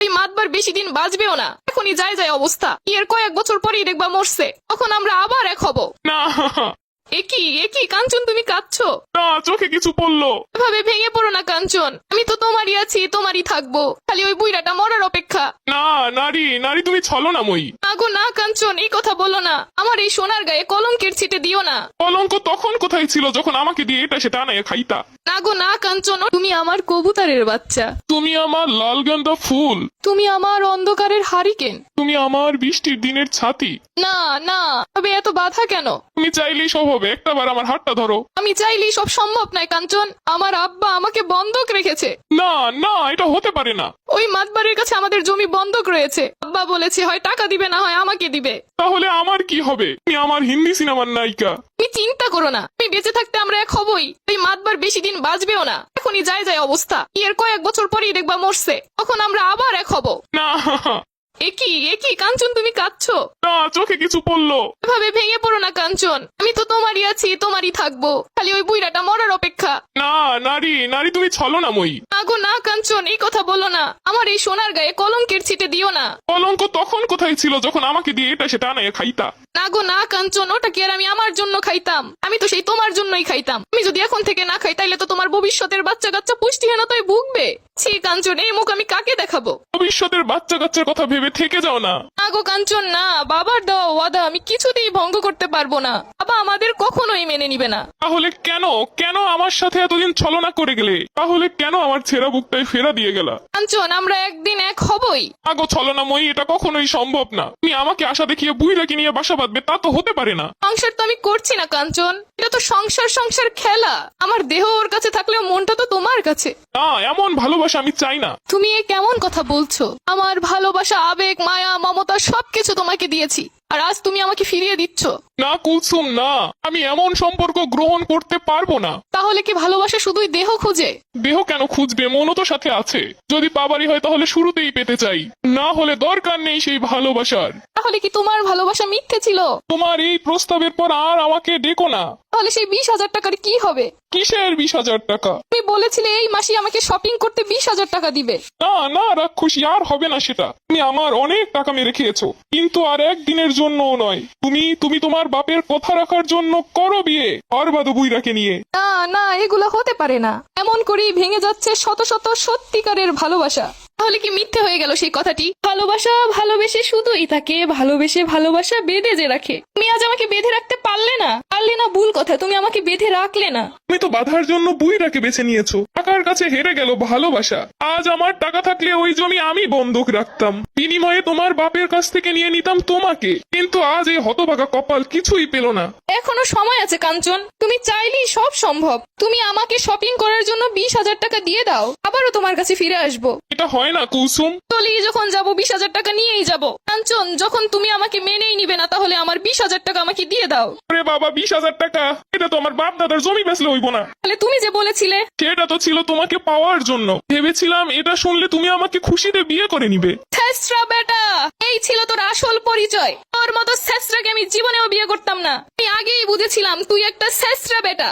এই মাতবার বেশি দিন বাঁচবেও না। এখনই যায় যায় অবস্থা। এর কয়েক বছর পরেই দেখবা মরছে। তখন আমরা আবার এক হব। না। একই একই কাঞ্চন তুমি কাঁদছো? না চোখে কিছু পড়ল। এভাবে ভেঙে পড়ো না কাঞ্চন। আমি তো তোমারই আছি তোমারই থাকব। খালি ওই বুইরাটা মরার অপেক্ষা। না নারী নারী তুমি ছলো না মই। না গো না কাঞ্চন এই কথা বলো না। আমার এই সোনার গায়ে কলঙ্কের ছিটে দিও না। কলঙ্ক তখন কোথায় ছিল যখন আমাকে দিয়ে এটা সেটা আনায় খাইতা? না গো না কাঞ্চন তুমি আমার কবুতরের বাচ্চা। তুমি আমার লাল গান্দা ফুল। তুমি আমার অন্ধকারের হারিকেন। তুমি আমার বৃষ্টির দিনের ছাতি। না না তবে এত বাধা কেন? তুমি চাইলেই সব হবে? একটাবার আমার হাতটা ধরো। আমি চাইলেই সব সম্ভব নয় কাঞ্চন। আমার আব্বা আমাকে বন্ধক রেখেছে। না না এটা হতে পারে না। ওই মাতবাড়ির কাছে আমাদের জমি বন্ধক রয়েছে। আব্বা বলেছে হয় টাকা দিবে না হয় আমাকে দিবে। তাহলে আমার কি হবে? তুমি আমার হিন্দি সিনেমার নায়িকা। তুমি চিন্তা করো না। আমি বেঁচে থাকতে আমরা এক হবই। ওই মাতবার বেশি দিন বাঁচবেও না। এখনই যায় যায় অবস্থা। এর কয়েক বছর পরেই দেখবা মরছে। তখন আমরা আবার এক হব। না একই একই কাঞ্চন তুমি কাঁদছো? না চোখে কিছু পড়ল। এভাবে ভেঙে পড়ো না কাঞ্চন। আমি তো তোমারই আছি তোমারই থাকব। খালি ওই বুইরাটা মরার অপেক্ষা। না নারী নারী তুমি ছলো না মই। না গো না কাঞ্চন এই কথা বলো না। আমার এই সোনার গায়ে কলঙ্কের ছিটে দিও না। কলঙ্ক তখন কোথায় ছিল যখন আমাকে দিয়ে এটা সেটা আনায় খাইতা? না গো না কাঞ্চন ওটা কি আর আমি আমার জন্য খাইতাম? আমি তো সেই তোমার জন্যই খাইতাম। আমি যদি এখন থেকে না খাই তাইলে তো তোমার ভবিষ্যতের বাচ্চা কাচ্চা পুষ্টিহীনতায় ভুগবে। ছি কাঞ্চন এই মুখ আমি কাকে দেখাবো? ভবিষ্যতের বাচ্চা কাচ্চার কথা ভেবে থেকে যাও না। না গো কাঞ্চন, না, বাবার দেওয়া ওয়াদা আমি কিছুতেই ভঙ্গ করতে পারব না। আমাদের কখনোই মেনে নিবে না। তাহলে কেন? কেন আমার সাথে এতদিন ছলনা করে গেলে? তাহলে কেন আমার ছেঁড়া বুকটাই ফেরা দিয়ে গেলা? কাঞ্চন আমরা একদিন এক হবই। আগো ছলনাময়ী এটা কখনোই সম্ভব না। তুমি আমাকে আশা দেখিয়ে বুইরাকে নিয়ে বাসা বাঁধবে তা তো হতে পারে না। সংসার তো আমি করছি না কাঞ্চন। এটা তো সংসার সংসার খেলা। আমার দেহ ওর কাছে থাকলেও মনটা তো তোমার কাছে। না এমন ভালোবাসা আমি চাই না। তুমি এ কেমন কথা বলছো? আমার ভালোবাসা আবেগ মায়া মমতা সবকিছু তোমাকে দিয়েছি। আর আজ তুমি আমাকে ফিরিয়ে দিচ্ছ। না কুলসুম না। আমি এমন সম্পর্ক গ্রহণ করতে পারব না। তাহলে কি ভালোবাসা শুধুই দেহ খুঁজে? দেহ কেন খুঁজবে? মনও তো সাথে আছে। যদি পাবারই হয় তাহলে শুরুতেই পেতে চাই। না হলে দরকার নেই সেই ভালোবাসার। তাহলে কি তোমার ভালোবাসা মিথ্যে ছিল? তোমার এই প্রস্তাবের পর আর আমাকে ডেকো না। তাহলে সেই বিশ হাজার টাকার কি হবে? কিসের বিশ হাজার টাকা? তুমি বলেছিলে এই মাসে আমাকে শপিং করতে বিশ হাজার টাকা দিবে। না না রাক্ষসী আর হবে না সেটা। তুমি আমার অনেক টাকা মেরে খেয়েছো। কিন্তু আর একদিনের জন্যও নয়। তুমি তুমি তোমার বাপের কথা রাখার জন্য করো বিয়ে আর অরবাদ বুইরাকে নিয়ে। না না এগুলো হতে পারে না। এমন করেই ভেঙে যাচ্ছে শত শত সত্যিকারের ভালোবাসা। তাহলে কি মিথ্যে হয়ে গেল সেই কথাটি? ভালোবাসা ভালোবেসে শুধুই তাকে ভালোবেসে ভালোবাসা বেঁধে যে রাখে। তুমি আজ আমাকে বেঁধে রাখতে পারলে না? পারলে না কথা তুমি আমাকে বেঁধে রাখলে না। তুমি তো বাধার জন্য বুইরাকে বেছে নিয়েছো। টাকার কাছে হেরে গেল ভালোবাসা। আজ আমার টাকা থাকলে ওই জমি আমি বন্ধক রাখতাম। বিনিময়ে তোমার বাপের কাছ থেকে নিয়ে নিতাম তোমাকে। কিন্তু আজ এই হতভাগা কপাল কিছুই পেল না। এখনও সময় আছে কাঞ্চন। তুমি চাইলেই সব সম্ভব। তুমি আমাকে শপিং করার জন্য বিশ হাজার টাকা দিয়ে দাও। আবারও তোমার কাছে ফিরে আসব। এটা হয় না কুলসুম চলেই যখন যাব বিশ হাজার টাকা নিয়েই যাব। কাঞ্চন যখন তুমি আমাকে মেনেই নিবে না তাহলে আমার বিশ হাজার টাকা আমাকে দিয়ে দাও। আরে বাবা বিশ হাজার টাকা। এটা তো আমার বাপ দাদার জমি বেচলে হইব না। তাহলে তুমি যে বলেছিলে। সেটা তো ছিল তোমাকে পাওয়ার জন্য। ভেবেছিলাম এটা শুনলে তুমি আমাকে খুশিতে বিয়ে করে নিবে। ছেসরা বেটা এই ছিল তোর আসল পরিচয়। তোর মতো ছেসরাকে আমি জীবনেও বিয়ে করতাম না। আমি আগেই বুঝেছিলাম তুই একটা ছেসরা বেটা।